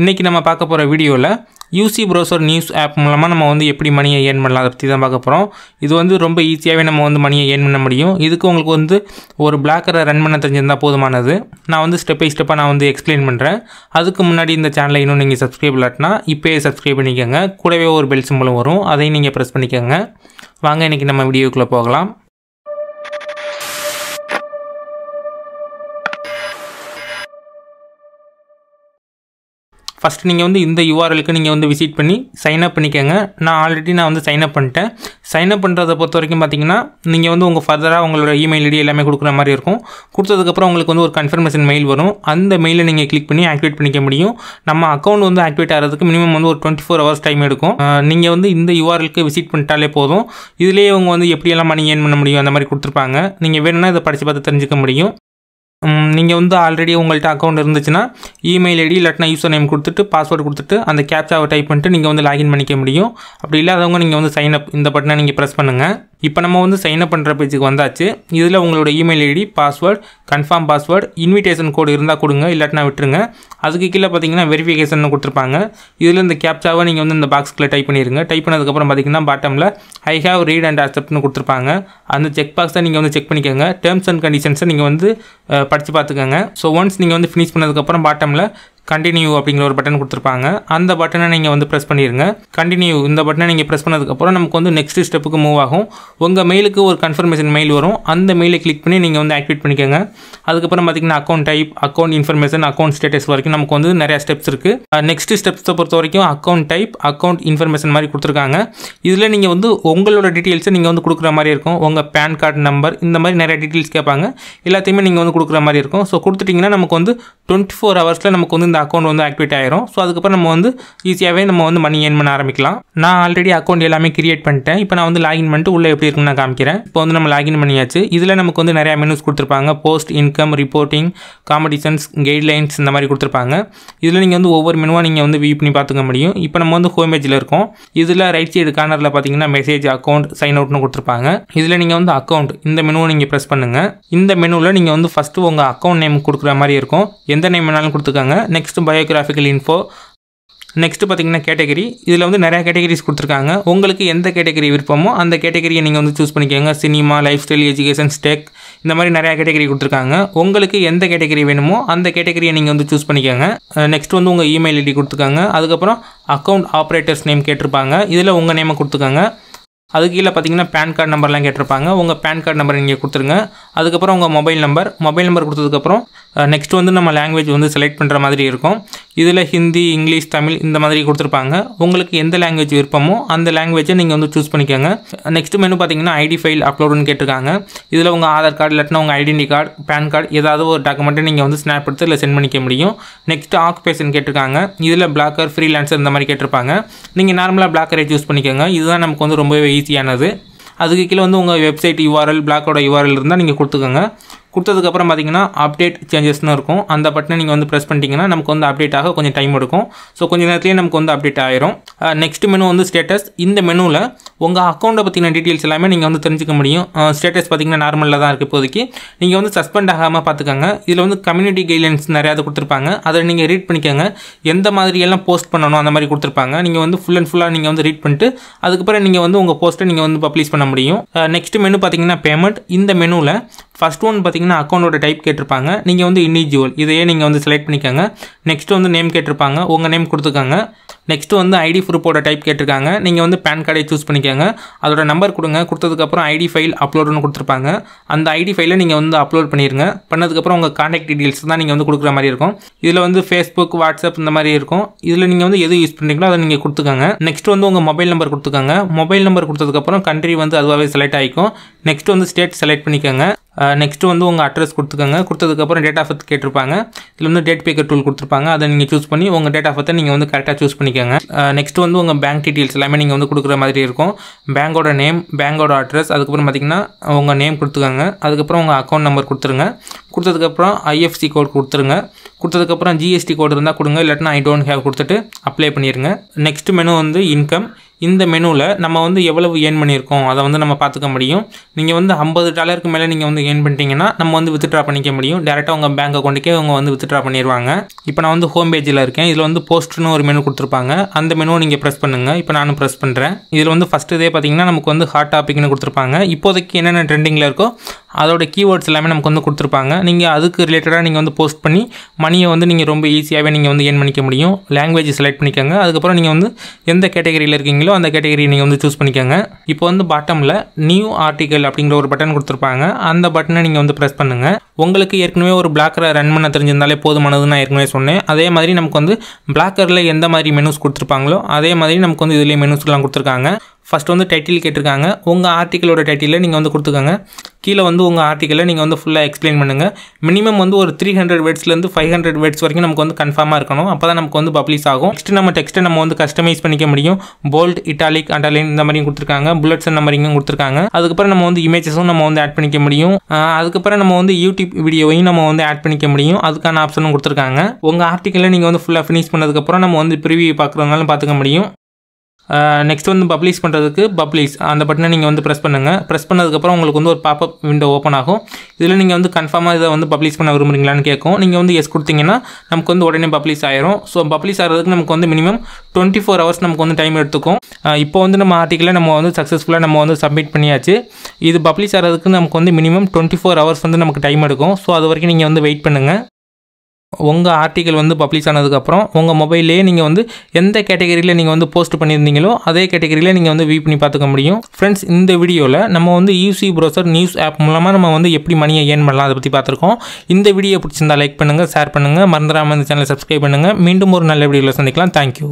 இன்றைக்கி நம்ம பார்க்க போகிற வீடியோவில் யூசி ப்ரௌசர் நியூஸ் ஆப் மூலமாக நம்ம வந்து எப்படி மணியை ஏர்ன் பண்ணலாம் அதை பற்றி தான் பார்க்க போகிறோம் இது வந்து ரொம்ப ஈஸியாகவே நம்ம வந்து மணியை ஏர்ன் பண்ண முடியும். இதுக்கு உங்களுக்கு வந்து ஒரு பிளாக்கரை ரன் பண்ண தெரிஞ்சிருந்தால் போதுமானது. நான் வந்து ஸ்டெப் பை ஸ்டெப்பாக நான் வந்து எக்ஸ்பிளைன் பண்ணுறேன் அதுக்கு முன்னாடி இந்த சேனலை இன்னும் நீங்கள் சப்ஸ்கிரைப் இல்லாட்டினா இப்போயே சப்ஸ்கிரைப் பண்ணிக்கோங்க. கூடவே ஒரு பெல் மூலம் வரும். அதையும் நீங்கள் ப்ரெஸ் பண்ணிக்கோங்க. வாங்க இன்றைக்கி நம்ம வீடியோக்குள்ளே போகலாம். ஃபஸ்ட் நீங்கள் வந்து இந்த யூஆர்எலுக்கு நீங்கள் வந்து விசிட் பண்ணி சைன் அப் பண்ணிக்கோங்க. நான் ஆல்ரெடி நான் வந்து சைன் அப் பண்ணிட்டேன். சைன் அப் பண்ணுறதை பொறுத்த வரைக்கும் பார்த்தீங்கன்னா நீங்கள் வந்து உங்கள் ஃபர்தராக உங்களோட இமெயில் ஐடி எல்லாமே கொடுக்குற மாதிரி இருக்கும். கொடுத்ததுக்கப்புறம் உங்களுக்கு வந்து ஒரு கன்ஃபர்மேஷன் மெயில் வரும். அந்த மெயிலை நீங்கள் கிளிக் பண்ணி ஆக்டிவேட் பண்ணிக்க முடியும். நம்ம அக்கௌண்ட் வந்து ஆக்டிவேட் ஆகிறதுக்கு மினிமம் வந்து ஒரு டுவெண்ட்டி ஃபோர் ஹவர்ஸ் டைம் எடுக்கும் நீங்கள் வந்து இந்த யூஆர்எலுக்கு விசிட் பண்ணிட்டாலே போதும். இதுலேயே அவங்க வந்து எப்படியெல்லாம் மணி ஏர்ன் பண்ண முடியும் அந்த மாதிரி கொடுத்துருப்பாங்க. நீங்கள் வேணும்னா இதை படித்து பார்த்து தெரிஞ்சுக்க முடியும். நீங்கள் வந்து ஆல்ரெடி உங்கள்கிட்ட அக்கௌண்ட் இருந்துச்சுன்னா இமெயில் ஐடி இல்லாட்டினா யூசர் நேம் கொடுத்துட்டு பாஸ்வேர்டு கொடுத்துட்டு அந்த கேப்சாவை டைப் பண்ணிட்டு நீங்கள் வந்து லாகின் பண்ணிக்க முடியும். அப்படி இல்லாதவங்க நீங்கள் வந்து சைன் அப் இந்த பட்டனை நீங்கள் ப்ரெஸ் பண்ணுங்கள் இப்போ நம்ம வந்து சைன் அப் பண்ணுற பேஜுக்கு வந்தாச்சு. இதில் உங்களோட email ID password confirm password invitation code இருந்தால் கொடுங்க இல்லாட்டினா விட்டுருங்க. அதுக்கு கீழே பார்த்தீங்கன்னா வெரிஃபிகேஷன் கொடுத்துருப்பாங்க. இதில் இந்த கேப்சாவை நீங்கள் வந்து இந்த பாக்ஸ்க்குள்ளே டைப் பண்ணிடுங்க டைப் பண்ணதுக்கப்புறம் பார்த்தீங்கன்னா பாட்டமில் ஐ ஹாவ் ரீட் அண்ட் அக்செப்ட்னு கொடுத்துருப்பாங்க. அந்த செக் பாக்ஸை நீங்கள் வந்து செக் பண்ணிக்கோங்க. டேர்ம்ஸ் அண்ட் கண்டிஷன்ஸை நீங்கள் வந்து படித்து பார்த்துக்கோங்க ஸோ ஒன்ஸ் நீங்கள் வந்து ஃபினிஷ் பண்ணதுக்கப்புறம் பாட்டமில் கண்டினியூ அப்படிங்கிற ஒரு பட்டன் கொடுத்துருப்பாங்க. அந்த பட்டனை நீங்கள் வந்து ப்ரெஸ் பண்ணிடுங்க கண்டினியூ இந்த பட்டனை நீங்கள் ப்ரெஸ் பண்ணதுக்கப்புறம் நமக்கு வந்து நெக்ஸ்ட் ஸ்டெப்புக்கு மூவ் ஆகும். உங்கள் மெயிலுக்கு ஒரு கன்ஃபர்மேஷன் மெயில் வரும். அந்த மெயிலை கிளிக் பண்ணி நீங்கள் வந்து ஆக்டிவேட் பண்ணிக்கோங்க. அதுக்கப்புறம் பார்த்தீங்கன்னா account type account information account status வரைக்கும் நமக்கு வந்து நிறையா ஸ்டெப்ஸ் இருக்குது நெக்ஸ்ட் ஸ்டெப்ஸை பொறுத்த வரைக்கும் அக்கௌண்ட் டைப் அக்கௌண்ட் இன்ஃபர்மேஷன் மாதிரி கொடுத்துருக்காங்க. இதில் நீங்கள் வந்து உங்களோட டீட்டெயில்ஸை நீங்கள் வந்து கொடுக்குற மாதிரி இருக்கும். உங்கள் பேன் கார்டு நம்பர் இந்த மாதிரி நிறைய டீட்டெயில்ஸ் கேட்பாங்க. எல்லாத்தையுமே நீங்கள் வந்து கொடுக்குற மாதிரி இருக்கும். ஸோ கொடுத்துட்டிங்கன்னா நமக்கு வந்து டுவெண்ட்டி ஃபோர் ஹவர்ஸில் நமக்கு வந்து இந்த அக்கௌண்ட் வந்து ஆக்டிவேட் ஆயிரும். ஸோ அதுக்கப்புறம் நம்ம வந்து ஈஸியாகவே நம்ம வந்து மணி ஏர்ன் பண்ண ஆரம்பிக்கலாம். நான் ஆல்ரெடி அக்கௌண்ட் எல்லாமே கிரியேட் பண்ணிட்டேன். இப்போ நான் வந்து லாகின் பண்ணிட்டு உள்ளே எப்படி இருக்குன்னு நான் காமிக்கிறேன். இப்போ வந்து நம்ம லாகின் பண்ணியாச்சு. இதில் நமக்கு வந்து நிறையா மெனுஸ் கொடுத்துருப்பாங்க. Post income reporting competitions guidelines இந்த மாதிரி கொடுத்துருப்பாங்க. இதில் நீங்கள் வந்து ஒவ்வொரு மெனுவாக நீங்கள் வந்து வியூ பண்ணி பார்த்துக்க முடியும். இப்போ நம்ம வந்து ஹோம் பேஜில் இருக்கோம். இதில் ரைட் சைடு கார்னரில் பார்த்தீங்கன்னா மெசேஜ் அக்கௌண்ட் சைன் அவுட்னு கொடுத்துருப்பாங்க. இதில் நீங்கள் வந்து அக்கௌண்ட் இந்த மெனுவை நீங்கள் ப்ரெஸ் பண்ணுங்கள் இந்த மெனுவில் நீங்கள் வந்து ஃபஸ்ட்டு உங்கள் அக்கௌண்ட் நேம் கொடுக்குற மாதிரி இருக்கும். எந்த நேம் வேணாலும் கொடுத்துக்கோங்க. நெக்ஸ்ட் பயோகிராஃபிக்கல் இன்ஃபோ நெக்ஸ்ட்டு பார்த்தீங்கன்னா கேட்டகரி இதில் வந்து நிறையா கேட்டகரிஸ் கொடுத்துருக்காங்க. உங்களுக்கு எந்த கேட்டகரி விருப்பமோ அந்த கேட்டகரியை நீங்கள் வந்து சூஸ் பண்ணிக்கோங்க. சினிமா லைஃப் ஸ்டைல் எஜுகேஷன் ஸ்டெக் இந்த மாதிரி நிறையா கேட்டகரி கொடுத்துருக்காங்க. உங்களுக்கு எந்த கேட்டகரி வேணுமோ அந்த கேட்டகரியை நீங்கள் வந்து சூஸ் பண்ணிக்கோங்க. நெக்ஸ்ட் வந்து உங்கள் இமெயில் ஐடி கொடுத்துருக்காங்க. அதுக்கப்புறம் அக்கௌண்ட் ஆப்ரேட்டர்ஸ் நேம் கேட்டிருப்பாங்க. இதில் உங்கள் நேமை கொடுத்துக்கோங்க அது கீழே பார்த்தீங்கன்னா பேன் கார்டு நம்பர்லாம் கேட்டிருப்பாங்க. உங்கள் பேன் கார்டு நம்பர் நீங்கள் கொடுத்துருங்க. அதுக்கப்புறம் உங்கள் மொபைல் நம்பர் மொபைல் நம்பர் கொடுத்ததுக்கப்புறம் நெக்ஸ்ட் வந்து நம்ம லாங்குவேஜ் வந்து செலக்ட் பண்ணுற மாதிரி இருக்கும். இதில் ஹிந்தி இங்கிலீஷ் தமிழ் இந்த மாதிரி கொடுத்துருப்பாங்க. உங்களுக்கு எந்த லாங்குவேஜ் விருப்பமோ அந்த லாங்குவேஜை நீங்கள் வந்து சூஸ் பண்ணிக்கோங்க. நெக்ஸ்ட் மெனு பார்த்தீங்கன்னா ஐடி ஃபைல் அப்லோடுன்னு கேட்டிருக்காங்க. இதில் உங்கள் ஆதார் கார்டு இல்லாட்டினா உங்கள் ஐடென்டி கார்டு பேன் கார்டு ஏதாவது ஒரு டாக்குமெண்ட்டை நீங்கள் வந்து ஸ்னாப் எடுத்து இல்லை சென்ட் பண்ணிக்க முடியும். நெக்ஸ்ட் ஆக்குபேஷன் கேட்டிருக்காங்க. இதில் பிளாக்கர் ஃப்ரீலான்சர் இந்த மாதிரி கேட்டிருப்பாங்க. நீங்கள் நார்மலாக பிளாக்கரை சூஸ் பண்ணிக்கோங்க. இதுதான் நமக்கு வந்து ரொம்பவே ஈஸியானது அதுக்கு கீழே வந்து உங்கள் வெப்சைட் யூஆர்எல் பிளாக்கோட யூஆர்எல் இருந்தால் நீங்கள் கொடுத்துக்கோங்க. கொடுத்ததுக்கப்புறம் பார்த்தீங்கன்னா அப்டேட் சேஞ்சஸ்னு இருக்கும். அந்த பட்டனை நீங்கள் வந்து ப்ரெஸ் பண்ணிட்டீங்கன்னா நமக்கு வந்து அப்டேட் ஆக கொஞ்சம் டைம் எடுக்கும். ஸோ கொஞ்சம் நேரத்துலேயே நமக்கு வந்து அப்டேட் ஆயிரும். நெக்ஸ்ட் மெனு வந்து ஸ்டேட்டஸ் இந்த மெனுவில் உங்கள் அக்கௌண்ட்டை பற்றின டீட்டெயில்ஸ் எல்லாமே நீங்கள் வந்து தெரிஞ்சுக்க முடியும். ஸ்டேட்டஸ் பார்த்தீங்கன்னா நார்மலில் தான் இருக்குது இப்போதைக்கு. நீங்கள் வந்து சஸ்பெண்ட் ஆகாமல் பார்த்துக்கோங்க இதில் வந்து கம்யூனிட்டி கைட்லைன்ஸ் நிறையா கொடுத்துருப்பாங்க. அதை நீங்கள் ரீட் பண்ணிக்கோங்க. எந்த மாதிரியெல்லாம் போஸ்ட் பண்ணணும் அந்த மாதிரி கொடுத்துருப்பாங்க. நீங்கள் வந்து ஃபுல் அண்ட் ஃபுல்லாக நீங்கள் வந்து ரீட் பண்ணிட்டு அதுக்கப்புறம் நீங்கள் வந்து உங்கள் போஸ்ட்டை நீங்கள் வந்து பப்ளிஷ் பண்ண முடியும். நெக்ஸ்ட் மெனு பார்த்தீங்கன்னா பேமெண்ட் இந்த மெனுவில் ஃபஸ்ட் ஒன் பார்த்தீங்கன்னா அக்கௌண்ட்டோட டைப் கேட்டிருப்பாங்க. நீங்கள் வந்து இண்டிவிஜுவல் இதையே நீங்கள் வந்து செலக்ட் பண்ணிக்கோங்க. நெக்ஸ்ட் வந்து நேம் கேட்டிருப்பாங்க. உங்கள் நேம் கொடுத்துக்கோங்க. நெக்ஸ்ட் வந்து ஐடி ப்ரூஃபோட டைப் கேட்டிருக்காங்க. நீங்கள் வந்து பேன் கார்டை சூஸ் பண்ணிக்கோங்க. அதோட நம்பர் கொடுங்க. கொடுத்ததுக்கப்புறம் ஐடி ஃபைல் அப்லோடுன்னு கொடுத்துருப்பாங்க. அந்த ஐடி ஃபைலை நீங்கள் வந்து அப்லோட் பண்ணிடுங்க பண்ணதுக்கப்புறம் உங்கள் காண்டாக்ட் டீட்டெயில்ஸ் தான் நீங்கள் வந்து கொடுக்குற மாதிரி இருக்கும். இதில் வந்து ஃபேஸ்புக் வாட்ஸ்அப் இந்த மாதிரி இருக்கும். இதில் நீங்கள் வந்து எது யூஸ் பண்ணுறீங்களோ அதை நீங்கள் கொடுத்துக்கோங்க. நெக்ஸ்ட் வந்து உங்கள் மொபைல் நம்பர் கொடுத்துக்கோங்க. மொபைல் நம்பர் கொடுத்ததுக்கப்புறம் கண்ட்ரி வந்து அதுவாகவே செலக்ட் ஆகிக்கும் நெக்ஸ்ட் வந்து ஸ்டேட் செலக்ட் பண்ணிக்கோங்க. நெக்ஸ்ட்டு வந்து உங்கள் அட்ரஸ் கொடுத்துக்கோங்க. கொடுத்ததுக்கப்புறம் டேட் ஆஃப் பர்த் கேட்டிருப்பாங்க. இதில் வந்து டேட் பேக்கர் டூல் கொடுத்துருப்பாங்க. அதை நீங்கள் சூஸ் பண்ணி உங்கள் டேட் ஆஃப் பர்த்தை நீங்கள் வந்து கரெக்டாக சூஸ் பண்ணிக்கோங்க. நெக்ஸ்ட் வந்து உங்கள் பேங்க் டீட்டெயில்ஸ் எல்லாமே நீங்கள் வந்து கொடுக்குற மாதிரி இருக்கும். பேங்கோட நேம் பேங்கோட அட்ரஸ் அதுக்கப்புறம் பார்த்தீங்கன்னா உங்கள் நேம் கொடுத்துக்கோங்க. அதுக்கப்புறம் உங்கள் அக்கௌண்ட் நம்பர் கொடுத்துருங்க. கொடுத்ததுக்கப்புறம் ஐஎஃப்சி கோட் கொடுத்துருங்க. கொடுத்ததுக்கப்புறம் ஜிஎஸ்டி கோட் இருந்தால் கொடுங்க. இல்லாட்டினா ஐ டோன்ட் ஹேவ் கொடுத்துட்டு அப்ளை பண்ணிடுங்க நெக்ஸ்ட் மெனு வந்து இன்கம் இந்த மெனுவில் நம்ம வந்து எவ்வளவு ஏர்ன் பண்ணியிருக்கோம்? அதை வந்து நம்ம பார்த்துக்க முடியும். நீங்கள் வந்து ஐம்பது டாலருக்கு மேலே நீங்கள் வந்து ஏர்ன் பண்ணிட்டீங்கன்னா நம்ம வந்து வித்ட்ரா பண்ணிக்க முடியும். டேரெக்டாக உங்கள் பேங்க் அக்கௌண்ட்டுக்கே அவங்க வந்து வித்ட்ரா பண்ணிடுவாங்க இப்போ நான் வந்து ஹோம் பேஜில் இருக்கேன். இதில் வந்து போஸ்ட்னு ஒரு மெனு கொடுத்துருப்பாங்க. அந்த மெனுவை நீங்கள் ப்ரெஸ் பண்ணுங்கள் இப்போ நானும் ப்ரெஸ் பண்ணுறேன் இதில் வந்து ஃபஸ்ட்டு இதே பார்த்தீங்கன்னா நமக்கு வந்து ஹாட் டாபிக்னு கொடுத்துருப்பாங்க. இப்போதைக்கு என்னென்ன ட்ரெண்டிங்கில் இருக்கோ அதோட கீவேர்ட்ஸ் எல்லாமே நமக்கு வந்து கொடுத்துருப்பாங்க. நீங்கள் அதுக்கு ரிலேட்டடாக நீங்கள் வந்து போஸ்ட் பண்ணி மணியை வந்து நீங்கள் ரொம்ப ஈஸியாகவே நீங்கள் வந்து ஏர்ன் பண்ணிக்க முடியும். லாங்குவேஜ் செலக்ட் பண்ணிக்கோங்க. அதுக்கப்புறம் நீங்கள் வந்து எந்த கேட்டகரியில் இருக்கீங்களோ அந்த கேட்டகரி நீங்கள் வந்து சூஸ் பண்ணிக்கோங்க. இப்போ வந்து பாட்டமில் நியூ ஆர்டிக்கல் அப்படிங்கிற ஒரு பட்டன் கொடுத்துருப்பாங்க. அந்த பட்டனை நீங்கள் வந்து ப்ரெஸ் பண்ணுங்கள் உங்களுக்கு ஏற்கனவே ஒரு பிளாக்கரை ரன் பண்ண தெரிஞ்சிருந்தாலே போதுமானது நான் ஏற்கனவே சொன்னேன். அதே மாதிரி நமக்கு வந்து பிளாக்கரில் எந்த மாதிரி மெனுஸ் கொடுத்துருப்பாங்களோ அதே மாதிரி நமக்கு வந்து இதுலேயே மெனுஸ்லாம் கொடுத்துருக்காங்க. ஃபஸ்ட் வந்து டைட்டில் கேட்டிருக்காங்க. உங்கள் ஆர்டிக்கலோட டைட்டிலில் நீங்கள் வந்து கொடுத்துக்கோங்க. கீழே வந்து உங்கள் ஆர்டிக்கலை நீங்கள் வந்து ஃபுல்லாக எக்ஸ்பிளைன் பண்ணுங்கள் மினிமம் வந்து ஒரு த்ரீ ஹண்ட்ரட் வேர்ட்ஸ்லேருந்து ஃபைவ் ஹண்ட்ரட் வேர்ட்ஸ் வரைக்கும் நமக்கு வந்து கன்ஃபார்மாக இருக்கணும். அப்போ தான் நமக்கு வந்து பப்ளிஷ் ஆகும். நெக்ஸ்ட் நம்ம டெக்ஸ்ட்டை நம்ம வந்து கஸ்டமைஸ் பண்ணிக்க முடியும். போல்ட் இட்டாலிக் அண்டர்லைன் இந்த மாதிரியும் கொடுத்துருக்காங்க. புல்லட்ஸ் அந்த மாதிரியும் கொடுத்துருக்காங்க. அதுக்கப்புறம் நம்ம வந்து இமேஜஸும் நம்ம வந்து ஆட் பண்ணிக்க முடியும். அதுக்கப்புறம் நம்ம வந்து யூடியூப் வீடியோவையும் நம்ம வந்து ஆட் பண்ணிக்க முடியும். அதுக்கான ஆப்ஷனும் கொடுத்துருக்காங்க. உங்கள் ஆர்டிக்கலை நீங்கள் வந்து ஃபுல்லாக ஃபினிஷ் பண்ணதுக்கப்புறம் நம்ம வந்து ப்ரிவியூ பார்க்குறதுனாலும் பார்த்துக்க முடியும். நெக்ஸ்ட் வந்து பப்ளிஷ் பண்ணுறதுக்கு பப்ளிஷ் அந்த பட்டனை நீங்கள் வந்து ப்ரெஸ் பண்ணுங்கள் ப்ரெஸ் பண்ணதுக்கப்புறம் உங்களுக்கு வந்து ஒரு பாப்பப் விண்டோ ஓப்பன் ஆகும். இதில் நீங்கள் வந்து கன்ஃபார்மாக இதை வந்து பப்ளிஷ் பண்ண விரும்புறீங்களான்னு கேட்கும். நீங்கள் வந்து எஸ் கொடுத்தீங்கன்னா நமக்கு வந்து உடனே பப்ளிஷ் ஆயிரும். ஸோ பப்ளிஷ் ஆகிறதுக்கு நமக்கு வந்து மினிமம் டுவெண்ட்டி ஃபோர் ஹவர்ஸ் நமக்கு வந்து டைம் எடுத்துக்கும். இப்போ வந்து நம்ம ஆர்டிக்கலை நம்ம வந்து சக்ஸஸ்ஃபுல்லாக நம்ம வந்து சப்மிட் பண்ணியாச்சு. இது பப்ளிஷ் ஆகிறதுக்கு நமக்கு வந்து மினிமம் டுவெண்ட்டி ஃபோர் ஹவர்ஸ் வந்து நமக்கு டைம் எடுக்கும். ஸோ அது வரைக்கும் நீங்கள் வந்து வெயிட் பண்ணுங்கள் உங்கள் ஆர்டிக்கல் வந்து பப்ளிஷ் ஆனதுக்கப்புறம் உங்கள் மொபைல்லேயே நீங்கள் வந்து எந்த கேட்டகரியில் நீங்கள் வந்து போஸ்ட் பண்ணியிருந்தீங்களோ அதே கேட்டகரியில் நீங்கள் வந்து வியூ பண்ணி பார்த்துக்க முடியும். ஃப்ரெண்ட்ஸ் இந்த வீடியோவில் நம்ம வந்து யூசி ப்ரௌசர் நியூஸ் ஆப் மூலமாக நம்ம வந்து எப்படி மணியை ஏர்ன் பண்ணலாம் அதை பற்றி பார்த்துருக்கோம். இந்த வீடியோ பிடிச்சிருந்தா லைக் பண்ணுங்கள் ஷேர் பண்ணுங்கள் மறந்துடாமல் இந்த சேனலை சப்ஸ்கிரைப் பண்ணுங்கள் மீண்டும் ஒரு நல்ல வீடியோவில் சந்திக்கலாம். தேங்க்யூ